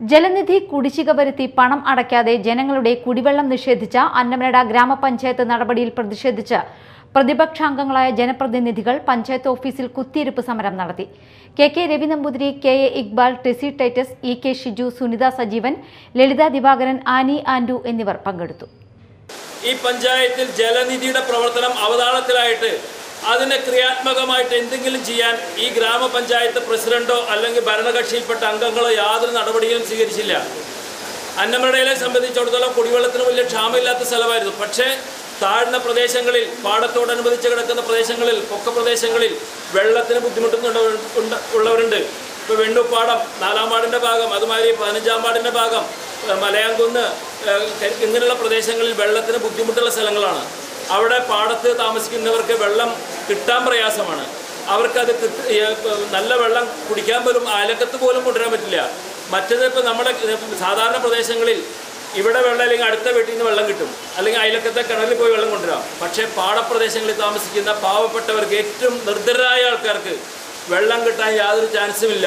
ജലനിധി കുടിശ്ശിക വരുത്തി പണം അടയ്ക്കാതെ ജനങ്ങളുടെ കുടിവെള്ളം നിഷേധിച്ച അന്നമനട ഗ്രാമപഞ്ചായത്ത് നടപടിയിൽ പ്രതിഷേധിച്ച് പ്രതിപക്ഷാംഗങ്ങളായ ജനപ്രതിനിധികൾ പഞ്ചായത്ത് ഓഫീസിൽ കുത്തിയിരിപ്പ് സമരം നടത്തി. K K Ravi Namboothiri K A Iqbal Tessy Titus E K Shiju Sunitha Sajeevan Lalitha Divakaran Annie Anto എന്നിവർ പങ്കെടുത്തു. ഈ പഞ്ചായത്തിൽ ജലനിധിയുടെ പ്രവർത്തനം അവതാളത്തിലായിട്ട് അതിനെ ക്രിയാത്മകമായിട്ട് എന്തെങ്കിലും ചെയ്യാൻ ഈ ഗ്രാമപഞ്ചായത്ത് പ്രസിഡന്റോ അല്ലെങ്കിൽ ഭരണകക്ഷിയിൽപ്പെട്ട അംഗങ്ങളോ യാതൊരു നടപടിയും സ്വീകരിച്ചില്ല. അന്നമടയിലെ സംബന്ധിച്ചിടത്തോളം കുടിവെള്ളത്തിന് വലിയ ക്ഷാമമില്ലാത്ത സ്ഥലമായിരുന്നു. പക്ഷേ താഴ്ന്ന പ്രദേശങ്ങളിൽ പാടത്തോടനുബന്ധിച്ച് കിടക്കുന്ന പ്രദേശങ്ങളിൽ പൊക്ക പ്രദേശങ്ങളിൽ വെള്ളത്തിന് ബുദ്ധിമുട്ടുന്നുണ്ട് ഉള്ളവരുണ്ട്. ഇപ്പോൾ വെണ്ണുപ്പാടം നാലാം വാർഡിന്റെ ഭാഗം അതുമാതിരി പതിനഞ്ചാം വാർഡിന്റെ ഭാഗം മലയാങ്കുന്ന് ഇങ്ങനെയുള്ള പ്രദേശങ്ങളിൽ വെള്ളത്തിന് ബുദ്ധിമുട്ടുള്ള സ്ഥലങ്ങളാണ്. അവിടെ പാടത്ത് താമസിക്കുന്നവർക്ക് വെള്ളം കിട്ടാൻ പ്രയാസമാണ്. അവർക്കത് നല്ല വെള്ളം കുടിക്കാൻ പോലും അയലക്കത്ത് പോലും കൊണ്ടുവരാൻ പറ്റില്ല. മറ്റത് ഇപ്പോൾ നമ്മുടെ സാധാരണ പ്രദേശങ്ങളിൽ ഇവിടെ വെള്ളം അല്ലെങ്കിൽ അടുത്ത വീട്ടിൽ നിന്ന് വെള്ളം കിട്ടും. അല്ലെങ്കിൽ അയലക്കത്തെ കിണറിൽ പോയി വെള്ളം കൊണ്ടുവരാം. പക്ഷേ പാടപ്രദേശങ്ങളിൽ താമസിക്കുന്ന പാവപ്പെട്ടവർക്ക് ഏറ്റവും നിർദ്ധരായ ആൾക്കാർക്ക് വെള്ളം കിട്ടാൻ യാതൊരു ചാൻസും ഇല്ല.